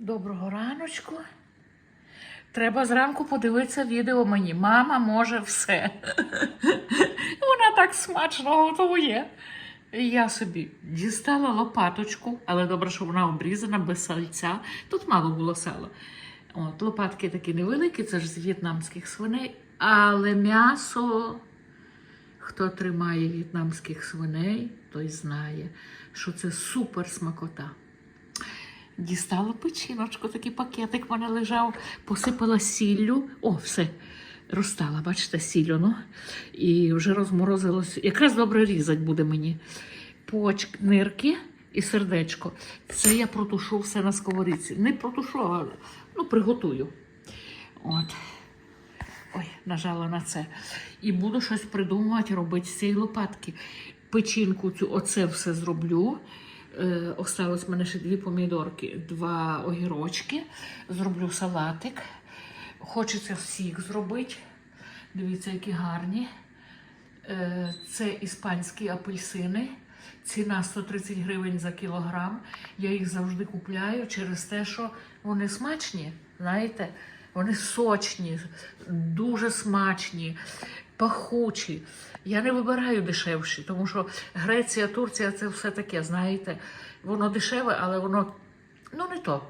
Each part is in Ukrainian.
Доброго раночку. Треба зранку подивитися відео мені. Мама може все. Вона так смачно готує. Я собі дістала лопаточку, але добре, що вона обрізана без сальця. Тут мало було сала. От, лопатки такі невеликі, це ж з в'єтнамських свиней. Але м'ясо, хто тримає в'єтнамських свиней, той знає, що це супер смакота. Дістала печіночку, такий пакетик в мене лежав, посипала сіллю. О, все, розтала, бачите, сіллю, ну. І вже розморозилось. Якраз добре різати буде мені. Почки, нирки і сердечко. Це я протушу все на сковорідці. Не протушу, а ну, приготую. От. Ой, нажала на це. І буду щось придумувати, робити з цієї лопатки. Печінку цю, оце все зроблю. Е, осталось в мене ще дві помідорки, два огірочки. Зроблю салатик. Хочеться всіх зробити. Дивіться, які гарні. Е, Це іспанські апельсини. Ціна 130 гривень за кілограм. Я їх завжди купляю через те, що вони смачні. Знаєте, вони сочні, дуже смачні, пахучі. Я не вибираю дешевші, тому що Греція, Турція це все таке, знаєте, воно дешеве, але воно ну не то.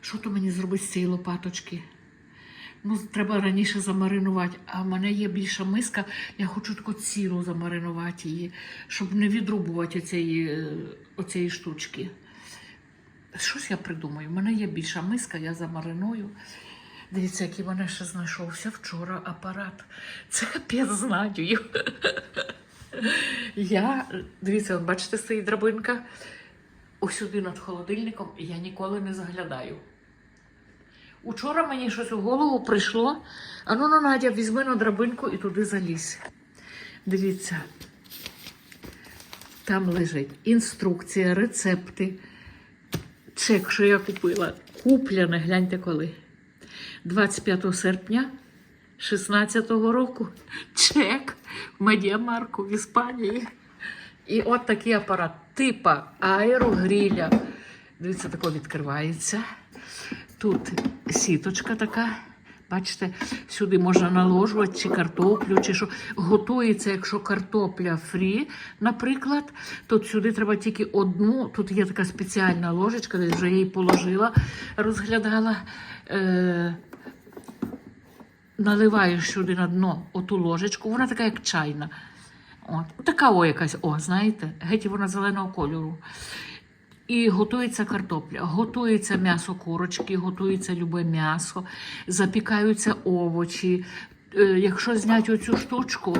Що то мені зробити з цієї лопаточки? Ну, треба раніше замаринувати. А в мене є більша миска, я хочу таку цілу замаринувати її, щоб не відрубувати оцієї, е, оцієї штучки. Щось я придумаю. У мене є більша миска, я замариную. Дивіться, який мене ще знайшовся вчора апарат. Це капець. Я, дивіться, бачите, стоїть драбинка. Ось сюди над холодильником і я ніколи не заглядаю. Учора мені щось у голову прийшло. А ну, ну Надя, візьми на драбинку і туди залізь. Дивіться, там лежить інструкція, рецепти. Чек, що я купила. Купляне, гляньте коли. 25 серпня 16-го року. Чек в Медіамарку в Іспанії. І от такий апарат типа аерогріля. Дивіться, тако відкривається. Тут сіточка така. Бачите, сюди можна наложувати чи картоплю, чи що. Готується, якщо картопля фрі, наприклад, то сюди треба тільки одну. Тут є така спеціальна ложечка, десь вже її положила, розглядала. Е- наливаєш сюди на дно оту ложечку, вона така, як чайна. От. Така о якась, о, знаєте, геть вона зеленого кольору. І готується картопля, готується м'ясо курочки, готується любе м'ясо, запікаються овочі. Е, Якщо зняти оцю штучку,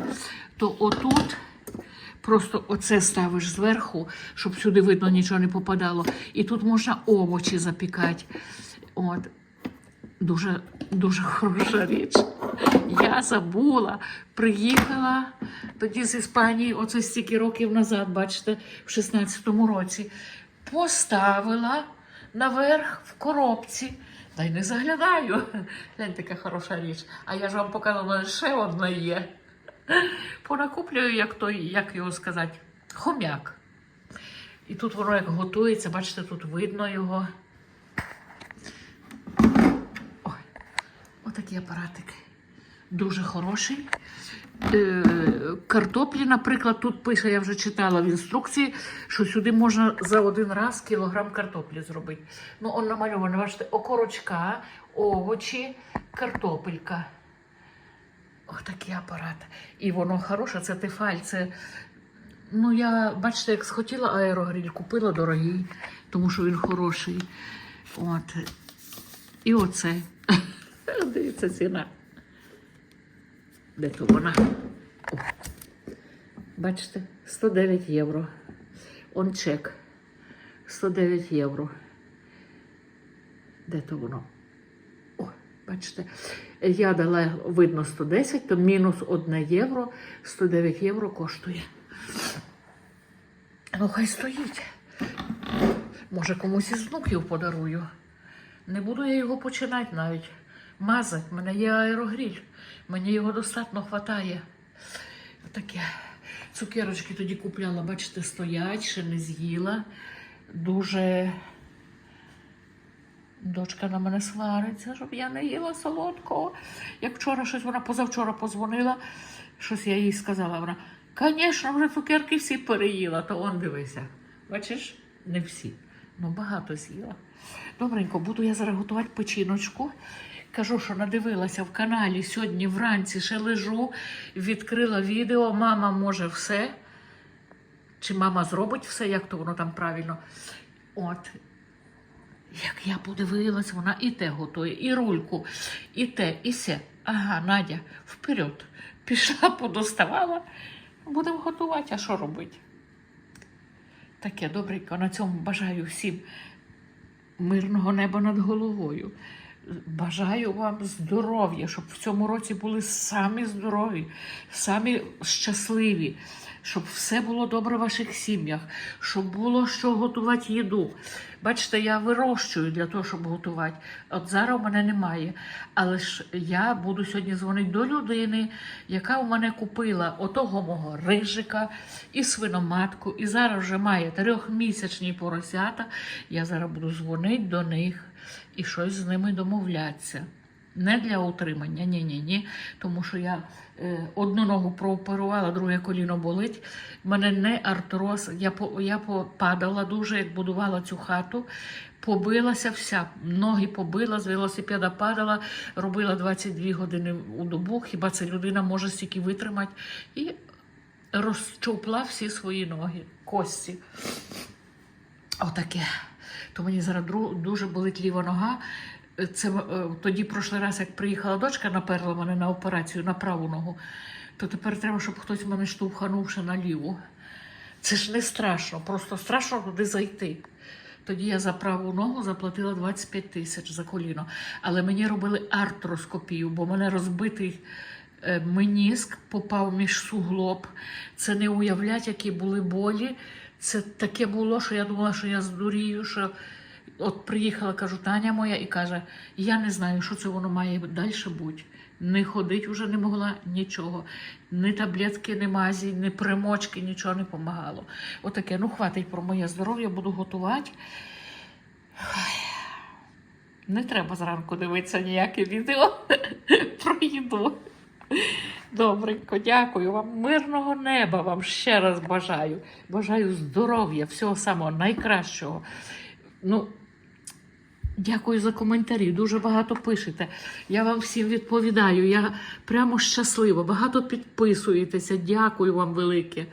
то отут просто оце ставиш зверху, щоб сюди видно нічого не попадало. І тут можна овочі запікати. От. Дуже, дуже хороша річ. Я забула, приїхала тоді з Іспанії, оце стільки років назад, бачите, в 16-му році. Поставила наверх в коробці. Та й не заглядаю. Гляньте, яка хороша річ. А я ж вам показала, ще одна є. Понакуплюю, як той, як його сказати, хомяк. І тут воно як готується, бачите, тут видно його. Ой, отакий апаратик. Дуже хороший. Е, картоплі, наприклад, тут пише, я вже читала в інструкції, що сюди можна за один раз кілограм картоплі зробити. Ну, он намальовано, бачите, окорочка, овочі, картопелька. Ось такий апарат. І воно хороше, це тефаль. Це, ну, я, бачите, як схотіла аерогріль, купила дорогий, тому що він хороший. От. І оце. Дивіться, ціна. Де то вона? О. Бачите, 109 євро. Он чек. 109 євро. Де то воно? О, бачите, я дала, видно, 110, то мінус 1 євро, 109 євро коштує. Ну, хай стоїть. Може, комусь із внуків подарую. Не буду я його починати навіть. Мазать, в мене є аерогріль. Мені його достатньо хватає. Таке. Цукерочки тоді купляла, бачите, стоять, ще не з'їла. Дуже Дочка на мене свариться, щоб я не їла солодкого. Як вчора щось вона позавчора позвонила, щось я їй сказала. Вона, звісно, вже цукерки всі переїла, то он дивися. Бачиш, не всі. Ну, багато з'їла. Добренько, буду я зараз готувати печіночку. Кажу, що надивилася в каналі сьогодні вранці ще лежу, відкрила відео, мама може все. Чи мама зробить все, як то воно там правильно. От. Як я подивилась, вона і те готує, і рульку, і те, і се. Ага, Надя, вперед. Пішла, подоставала. Будемо готувати, а що робити? Таке добренько. На цьому бажаю всім мирного неба над головою. Бажаю вам здоров'я, щоб в цьому році були самі здорові, самі щасливі, щоб все було добре в ваших сім'ях, щоб було що готувати їду. Бачите, я вирощую для того, щоб готувати. От зараз у мене немає. Але ж я буду сьогодні дзвонити до людини, яка у мене купила отого мого рижика і свиноматку, і зараз вже має трьохмісячні поросята. Я зараз буду дзвонити до них і щось з ними домовлятися. Не для утримання, ні, ні. Тому що я е, одну ногу прооперувала, друге коліно болить. У мене не артроз. Я, по, я попадала дуже, як будувала цю хату. Побилася вся, ноги побила, з велосипеда падала, робила 22 години у добу. Хіба це людина може стільки витримати? І розчопла всі свої ноги, кості. Отаке. То мені зараз дуже болить ліва нога. Це е, тоді прошлий раз, як приїхала дочка, наперла мене на операцію на праву ногу, то тепер треба, щоб хтось мене штовханув ще на ліву. Це ж не страшно, просто страшно туди зайти. Тоді я за праву ногу заплатила 25 тисяч за коліно. Але мені робили артроскопію, бо мене розбитий е, меніск попав між суглоб. Це не уявлять, які були болі. Це таке було, що я думала, що я здурію, що от приїхала, кажу, Таня моя, і каже: я не знаю, що це воно має далі бути. Не ходить вже не могла нічого. Ні таблетки, ні мазі, ні примочки, нічого не допомагало. Отаке, ну хватить про моє здоров'я, буду готувати. Не треба зранку дивитися ніяке відео про їду. Добренько, дякую вам. Мирного неба вам ще раз бажаю. Бажаю здоров'я, всього самого найкращого. Ну, дякую за коментарі. Дуже багато пишете. Я вам всім відповідаю. Я прямо щаслива. Багато підписуєтеся. Дякую вам велике.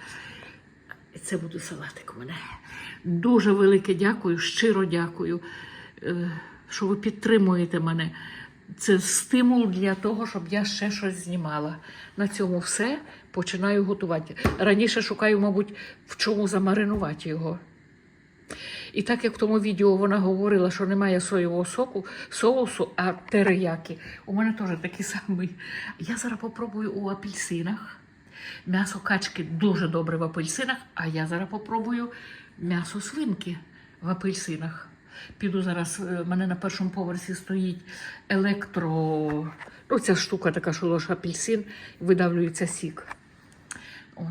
І Це буде салатик мене. Дуже велике дякую, щиро дякую, е, що ви підтримуєте мене. Це стимул для того, щоб я ще щось знімала. На цьому все починаю готувати. Раніше шукаю, мабуть, в чому замаринувати його. І так як в тому відео вона говорила, що немає соєвого соку, соусу, а терияки, у мене теж такий самий. Я зараз попробую у апельсинах. М'ясо качки дуже добре в апельсинах, а я зараз попробую м'ясо свинки в апельсинах. Піду зараз, е, в мене на першому поверсі стоїть електро. Ну, ця штука така, що ложка апельсин, видавлюється сік.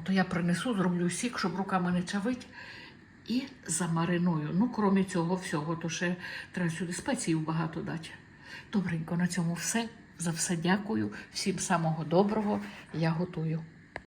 То я принесу, зроблю сік, щоб руками не чавить. І замариную. Ну, крім цього всього, то ще треба сюди спецій багато дати. Добренько, на цьому все. За все дякую. Всім самого доброго. Я готую.